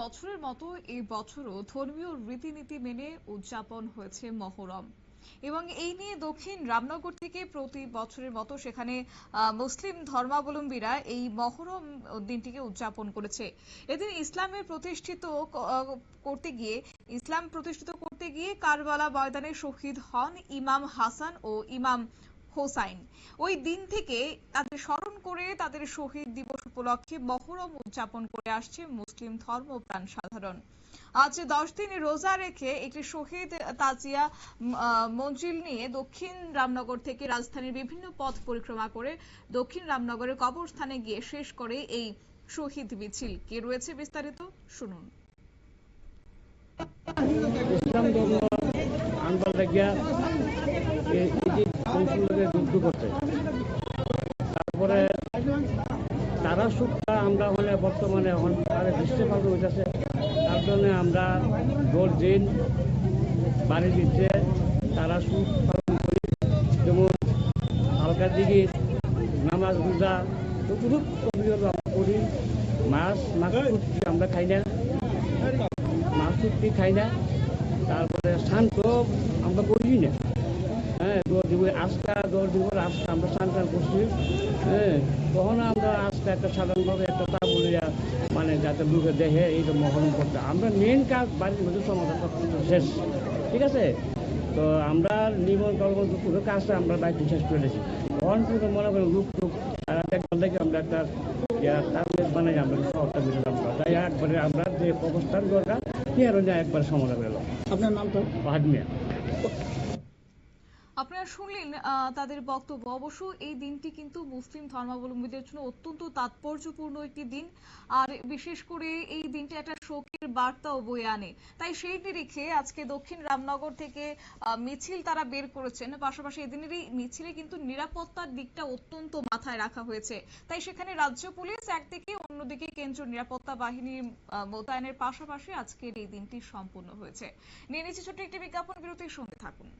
বছরের মতো এই বছরও ধর্মীয় রীতিনীতি মেনে উদযাপন হয়েছে মহরম। এবং এই নিয়ে দক্ষিণ রামনগর থেকে প্রতি বছরের মতো সেখানে মুসলিম ধর্মাবলম্বীরা এই মহরম দিনটিকে উদযাপন করেছে। এদিন ইসলামের প্রতিষ্ঠিত করতে গিয়ে, ইসলাম প্রতিষ্ঠিত করতে গিয়ে কারবালা ময়দানে শহীদ হন ইমাম হাসান ও ইমাম হোসাইন। ওই দিন থেকে তাদের স্মরণ করে তাদের শহীদ দিবস উপলক্ষে মহরম উদযাপন করে আসছে মুসলিম ধর্মপ্রাণ সাধারণ। আজ দশ দিন রোজা রেখে একটি শহীদ তাজিয়া মঞ্জিল নিয়ে দক্ষিণ রামনগর থেকে রাজধানীর বিভিন্ন পথ পরিক্রমা করে দক্ষিণ রামনগরের কবরস্থানে গিয়ে শেষ করে এই শহীদ মিছিল। কে রয়েছে বিস্তারিত? শুনুন। আনবার কৌশলকে যুদ্ধ করছে তারপরে তারা সুখটা আমরা হলে বর্তমানে এখন তারা দৃষ্টিপাত হইতেছে তার জন্য আমরা দিন বাড়ি দিচ্ছে, তারা সুখ পালন করি। যেমন হালকা দিকে নামাজ রোজা আমরা করি মাছ মাছ আমরা খাই না। মাছ চুক্তি খাই না। তারপরে শান্ত আমরা করি না। দশ আজকা দশ দিব আজকা আমরা স্নান টান করছি হ্যাঁ তখন আমরা আজকে একটা সাধারণভাবে একটা তা বলিয়া মানে যাতে লোকে দেখে এইটা মহরম করতে। আমরা মেন কাজ বাড়ির মধ্যে সমাধান করতে শেষ ঠিক আছে? তো আমরা নিমন কর্ম পুরো কাজটা আমরা বাড়িতে শেষ করে দিয়েছি। তখন পুরো মনে করেন লুক টুক এক আমরা একটা বানাই আমরা শহরটা মিলে তাই একবারে আমরা যে অবস্থান দরকার কি আর একবার সমাধান হলো। আপনার নামটা হাজমিয়া আপনারা শুনলেন তাদের বক্তব্য। অবশ্য এই দিনটি কিন্তু মুসলিম ধর্মাবলম্বীদের জন্য অত্যন্ত তাৎপর্যপূর্ণ একটি দিন। আর বিশেষ করে এই দিনটি একটা শোকের বার্তাও বয়ে আনে। তাই সেই নিরিখে আজকে দক্ষিণ রামনগর থেকে মিছিল তারা বের করেছেন। পাশাপাশি এদিনের এই মিছিলে কিন্তু নিরাপত্তার দিকটা অত্যন্ত মাথায় রাখা হয়েছে। তাই সেখানে রাজ্য পুলিশ একদিকে, অন্যদিকে কেন্দ্রীয় নিরাপত্তা বাহিনীর মোতায়েনের পাশাপাশি আজকের এই দিনটি সম্পন্ন হয়েছে। নিয়ে নিচ্ছি ছোট্ট একটি বিজ্ঞাপন, বিরতির সঙ্গে থাকুন।